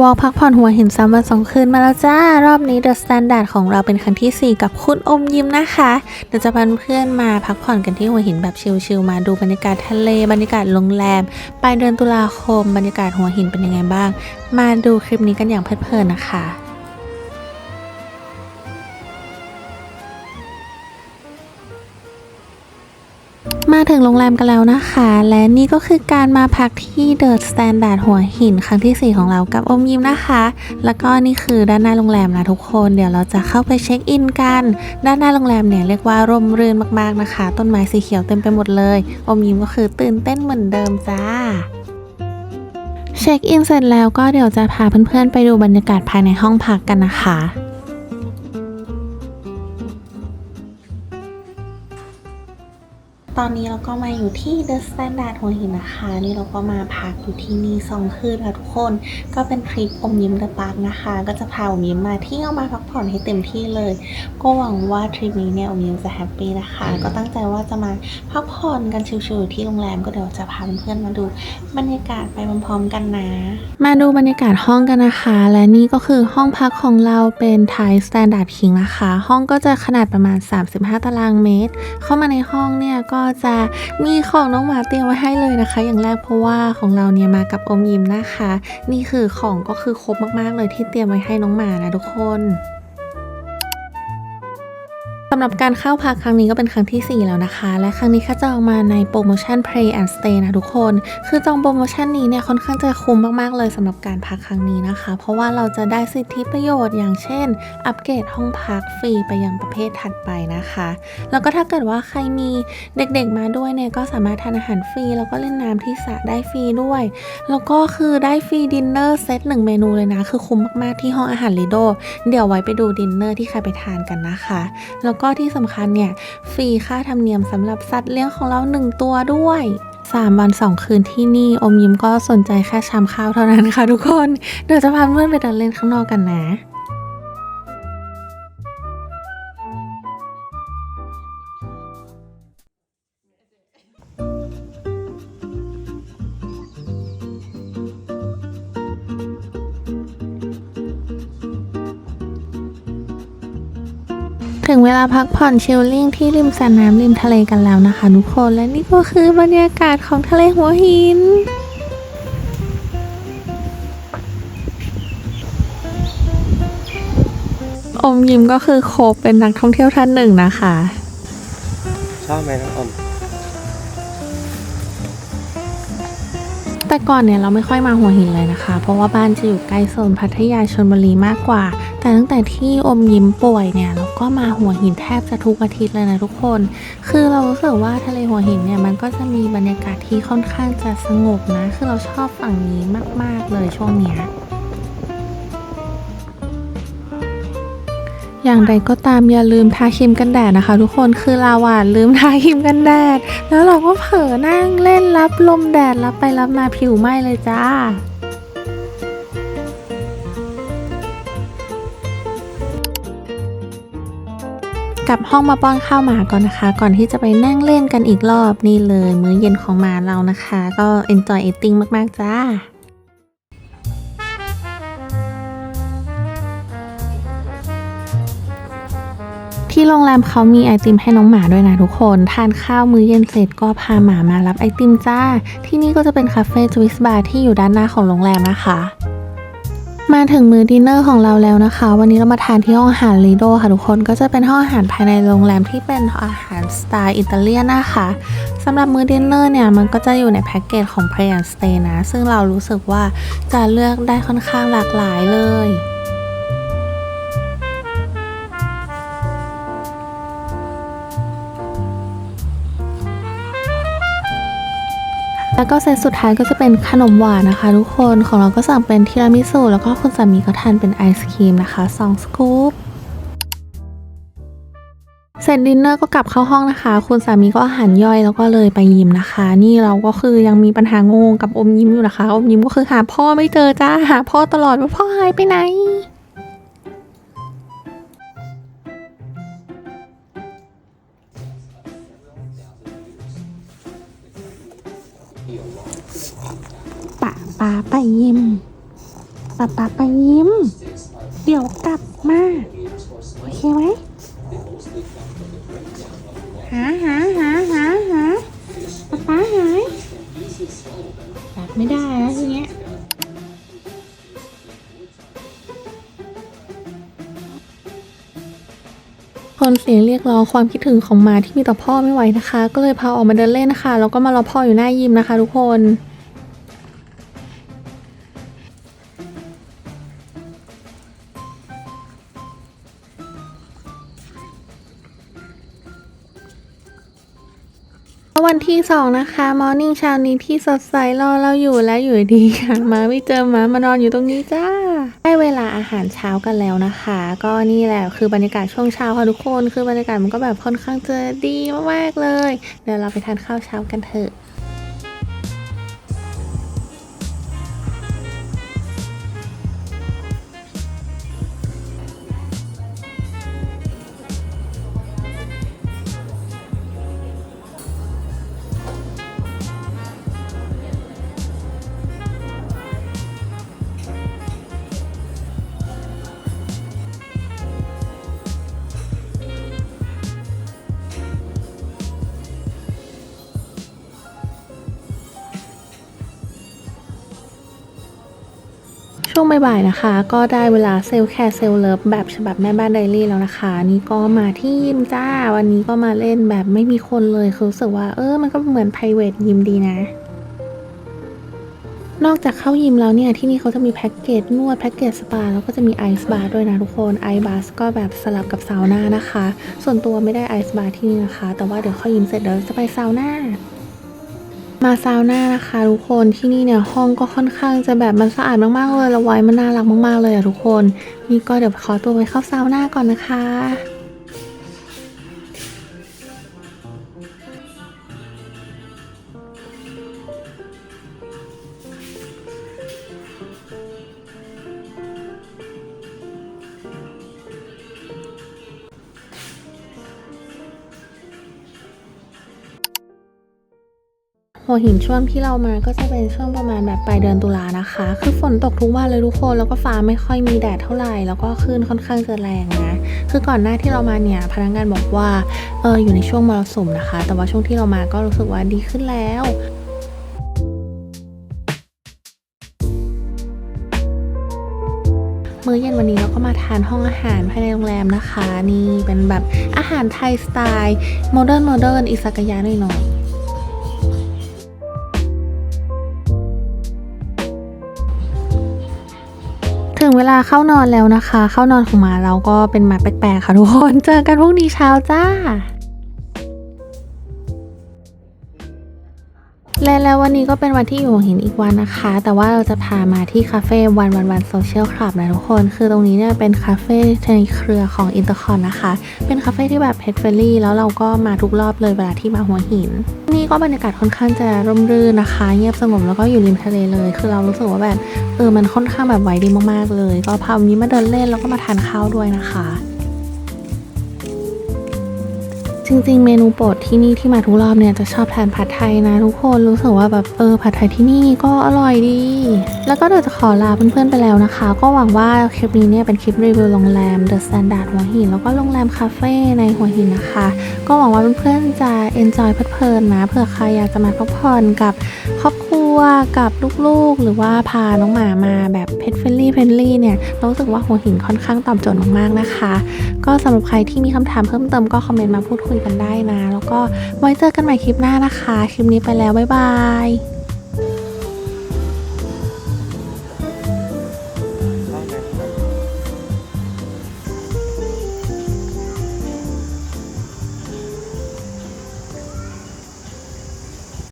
วอลพักผ่อนหัวหินซ้ำวันสองคืนมาแล้วจ้า รอบนี้เดอะสแตนดาร์ดของเราเป็นครั้งทีสี่ 4 กับคุณอมยิ้มนะคะ เดี๋ยวจะพาเพื่อนมาพักผ่อนกันที่หัวหินแบบชิลๆมาดูบรรยากาศทะเล บรรยากาศโรงแรม ปลายเดือนตุลาคม บรรยากาศหัวหินเป็นยังไงบ้าง มาดูคลิปนี้กันอย่างเพลิดเพลินนะคะ มาถึงโรงแรมกันแล้วนะคะ และนี่ก็คือการมาพักที่เดอะสแตนดาร์ดหัวหินครั้งทีสี่ 4 ของเรากับอมยิ้มนะคะ แล้วก็นี่คือด้านหน้าโรงแรมนะทุกคนเดี๋ยวเราจะเข้าไปเช็คอินกัน ด้านหน้าโรงแรมเนี่ยเรียกว่าร่มรื่นมากๆนะคะ ต้นไม้สีเขียวเต็มไปหมดเลย อมยิ้มก็คือตื่นเต้นเหมือนเดิมจ้าเช็คอินเสร็จแล้วก็เดี๋ยวจะพาเพื่อนๆไปดูบรรยากาศภายในห้องพักกันนะคะ ตอนนี้เราก็มาอยู่ที่ The Standard หัวหินนะคะ นี่เราก็มาพักอยู่ที่นี่สองคืนค่ะทุกคน ก็เป็นทริปอมยิ้มเดอะปาร์กนะคะ ก็จะพาอมยิ้มมาเที่ยวมาพักผ่อนให้เต็มที่เลย ก็หวังว่าทริปนี้เนี่ยอมยิ้มจะแฮปปี้นะคะ ก็ตั้งใจว่าจะมาพักผ่อนกันชิลๆที่โรงแรมก็เดี๋ยวจะพาเพื่อนๆมาดูบรรยากาศไปพร้อมๆกันนะ มาดูบรรยากาศห้องกันนะคะ และนี่ก็คือห้องพักของเราเป็นไทยสแตนดาร์ดคิงนะคะ ห้องก็จะขนาดประมาณ 35 ตารางเมตร เข้ามาในห้องเนี่ยก็จะมีของน้องหมาเตรียมไว้ให้เลยนะคะ อย่างแรกเพราะว่าของเราเนี่ยมากับอมยิ้มนะคะ นี่คือของก็คือครบมากๆเลยที่เตรียมไว้ให้น้องหมานะทุกคนำหรับการเข้าพักครั้งนี้ก็เป็นครั้งทีสี่ 4 แล้วนะคะ และครั้งนี้ค่าจองมาในโปรโมชั่น Play and Stay นะทุกคน คือจองโปรโมชั่นนี้เนี่ยค่อนข้างจะคุ้มมากๆเลยสำหรับการพักครั้งนี้นะคะ เพราะว่าเราจะได้สิทธิประโยชน์อย่างเช่น อัปเกรดห้องพักฟรีไปยังประเภทถัดไปนะคะ แล้วก็ถ้าเกิดว่าใครมีเด็กๆมาด้วยเนี่ยก็สามารถทานอาหารฟรีแล้วก็เล่นน้ำที่สระได้ฟรีด้วย แล้วก็คือได้ฟรีดินเนอร์เซตหนึ่งเมนูเลยนะ คือคุ้มมากๆที่ห้องอาหารลิโดเดี๋ยวไว้ไปดูดินเนอร์ที่ใครไปทานกันนะคะ แล้วก็ก็ที่สำคัญเนี่ยฟรีค่าธรรมเนียมสำหรับสัตว์เลี้ยงของเรา 1 ตัวด้วย 3 วัน 2 คืนที่นี่ อมยิ้มก็สนใจแค่ชามข้าวเท่านั้นค่ะทุกคน เดี๋ยวจะพาเพื่อนไปเดินเล่นข้างนอกกันนะ ถึงเวลาพักผ่อนชิลลิ่งที่ริมสระน้ำริมทะเลกันแล้วนะคะทุกคนและนี่ก็คือบรรยากาศของทะเลหัวหินอมยิ้มก็คือโคบเป็นนักท่องเที่ยวท่านหนึ่งนะคะ ชอบไหมน้องอม แต่ก่อนเนี่ยเราไม่ค่อยมาหัวหินเลยนะคะ เพราะว่าบ้านจะอยู่ใกล้โซนพัทยาชนบุรีมากกว่า แต่ตั้งแต่ที่อมยิ้มป่วยเนี่ยเรา ก็มาหัวหินแทบจะทุกอาทิตย์เลยนะทุกคน คือเรารู้สึกว่าทะเลหัวหินเนี่ยมันก็จะมีบรรยากาศที่ค่อนข้างจะสงบนะ คือเราชอบฝั่งนี้มาก ๆ เลยช่วงเนี้ยอย่างไรก็ตามอย่าลืมทาครีมกันแดดนะคะ ทุกคนคือเราอะลืมทาครีมกันแดด แล้วเราก็เผลอนั่งเล่นรับลมแดดรับไปรับมาผิวไหม้เลยจ้า กลับห้องมาป้อนข้าวหมาก่อนนะคะ ก่อนที่จะไปนั่งเล่นกันอีกรอบนี่เลยมื้อเย็นของหมาเรานะคะ ก็ enjoy eating มาก ๆ จ้าที่โรงแรมเขามีไอติมให้น้องหมาด้วยนะทุกคน ทานข้าวมื้อเย็นเสร็จก็พาหมามารับไอติมจ้า ที่นี่ก็จะเป็นคาเฟ่จวิสบาร์ที่อยู่ด้านหน้าของโรงแรมนะคะ มาถึงมื้อดินเนอร์ของเราแล้วนะคะ วันนี้เรามาทานที่ห้องอาหารลีโดค่ะทุกคนก็จะเป็นห้องอาหารภายในโรงแรมที่เป็นอาหารสไตล์อิตาเลียนนะคะสำหรับมื้อดินเนอร์เนี่ยมันก็จะอยู่ในแพ็กเกจของ Play and Stay นะ ซึ่งเรารู้สึกว่าจะเลือกได้ค่อนข้างหลากหลายเลย แล้วก็เซตสุดท้ายก็จะเป็นขนมหวานนะคะ ทุกคนของเราก็สั่งเป็นทีรามิสุแล้วก็คุณสามีก็ทานเป็นไอศครีมนะคะ2สกู๊ปเสร็จดินเนอร์ก็กลับเข้าห้องนะคะ คุณสามีก็อาหารย่อยแล้วก็เลยไปยิมนะคะ นี่เราก็คือยังมีปัญหางงกับอมยิ้มอยู่นะคะ อมยิ้มก็คือหาพ่อไม่เจอจ้าหาพ่อตลอดว่าพ่อหายไปไหน ป่าป่าไปยิมป๊าป๊าไปยิ้ม เดี๋ยวกลับมา โอเคไหมหาหาหาหาหาป๊าป๊าหายกลับไม่ได้แล้วทีเนี้ยคนเสียงเรียกร้องความคิดถึงของหมาที่มีต่อพ่อไม่ไหวนะคะ ก็เลยพาออกมาเดินเล่นนะคะ แล้วก็มารอพ่ออยู่หน้ายิมนะคะ ทุกคน วันที่สองนะคะมอร์นิ่งเช้านี้ที่สดใสรอเราอยู่และอยู่ดีค่ะมาไม่เจอมามานอนอยู่ตรงนี้จ้าได้เวลาอาหารเช้ากันแล้วนะคะ ก็นี่แหละคือบรรยากาศช่วงเช้าค่ะทุกคนคือบรรยากาศมันก็แบบค่อนข้างจะดีมากๆเลย เดี๋ยวเราไปทานข้าวเช้ากันเถอะ ช่วงบ่ายๆนะคะ ก็ได้เวลาเซลล์แคร์เซลล์เลิฟแบบฉบับแม่บ้านไดรี่แล้วนะคะ นี่ก็มาที่ยิมจ้า วันนี้ก็มาเล่นแบบไม่มีคนเลยคือรู้สึกว่าเออมันก็เหมือน p r i v a t ยิมดีนะนอกจากเข้ายิมแล้วเนี่ย ที่นี่เขาจะมีแพ็กเกจนวดแพ็กเกจสปาแล้วก็จะมีไอซ์บาร์ด้วยนะทุกคนไอซ์บาร์ก็แบบสลับกับซาวน่านะคะ ส่วนตัวไม่ได้ไอซ์บาร์ที่นี่นะคะ แต่ว่าเดี๋ยวเข้ายิมเสร็จเดี๋ยวจะไปซาวน่า มาซาวน่านะคะทุกคนที่นี่เนี่ยห้องก็ค่อนข้างจะแบบมันสะอาดมากๆเลยละไว้มันน่ารักมากๆเลยอะทุกคน นี่ก็เดี๋ยวขอตัวไปเข้าซาวน่าก่อนนะคะ หัวหินช่วงที่เรามาก็จะเป็นช่วงประมาณแบบปลายเดือนตุลานะคะ คือฝนตกทุกวันเลยทุกคน แล้วก็ฟ้าไม่ค่อยมีแดดเท่าไหร่ แล้วก็คลื่นค่อนข้างจะแรงนะ คือก่อนหน้าที่เรามาเนี่ย พนักงานบอกว่า เอออยู่ในช่วงมรสุมนะคะ แต่ว่าช่วงที่เรามาก็รู้สึกว่าดีขึ้นแล้วมื้อเย็นวันนี้เราก็มาทานห้องอาหารภายในโรงแรมนะคะ นี่เป็นแบบอาหารไทยสไตล์โมเดิร์นโมเดิร์นอิซากายะหน่อยๆ เวลาเข้านอนแล้วนะคะ เข้านอนของหมาเราก็เป็นหมาแปลกๆค่ะทุกคน เจอกันพรุ่งนี้เช้าจ้า แล้ววันนี้ก็เป็นวันที่อยู่หัวหินอีกวันนะคะ แต่ว่าเราจะพามาที่คาเฟ่วันวันวันโซเชียลคลับนะทุกคน คือตรงนี้เนี่ยเป็นคาเฟ่ในเครือของอินเตอร์คอนนะคะ เป็นคาเฟ่ที่แบบเพ t เฟรลี่แล้วเราก็มาทุกรอบเลยเวลาที่มาหัวหิน นี่ก็บรรยากาศค่อนข้างจะร่มรื่นนะคะ เงียบสงบแล้วก็อยู่ริมทะเลเลย คือเรารู้สึกว่าแบบเออมันค่อนข้างแบบไวดีมากๆเลย ก็พาวันนี้มาเดินเล่นแล้วก็มาทานข้าวด้วยนะคะ จริง ๆ เมนูโปรดที่นี่ที่มาทุกรอบเนี่ยจะชอบทานผัดไทยนะทุกคนรู้สึกว่าแบบเออผัดไทยที่นี่ก็อร่อยดี แล้วก็เดี๋ยวจะขอลาเพื่อนๆไปแล้วนะคะ ก็หวังว่าคลิปนี้เนี่ยเป็นคลิปรีวิวโรงแรม The Standard หัวหินแล้วก็โรงแรมคาเฟ่ในหัวหินนะคะ ก็หวังว่าเพื่อนๆจะ enjoy เพลินๆนะเผื่อใครอยากจะมาพักผ่อนกับครอบครัว วกับลูกๆ หรือว่าพาน้องหมามาแบบเพจเฟ r ลี่เพนลี่เนี่ยรารู้สึกว่าหัวหินค่อนข้างตอบโจทย์มากๆนะคะ ก็สำหรับใครที่มีคำถามเพิ่มเติมก็คอมเมนต์มาพูดคุยกันได้นะ แล้วก็ไว้เจอกันใหม่คลิปหน้านะคะ คลิปนี้ไปแล้วบ๊ายบาย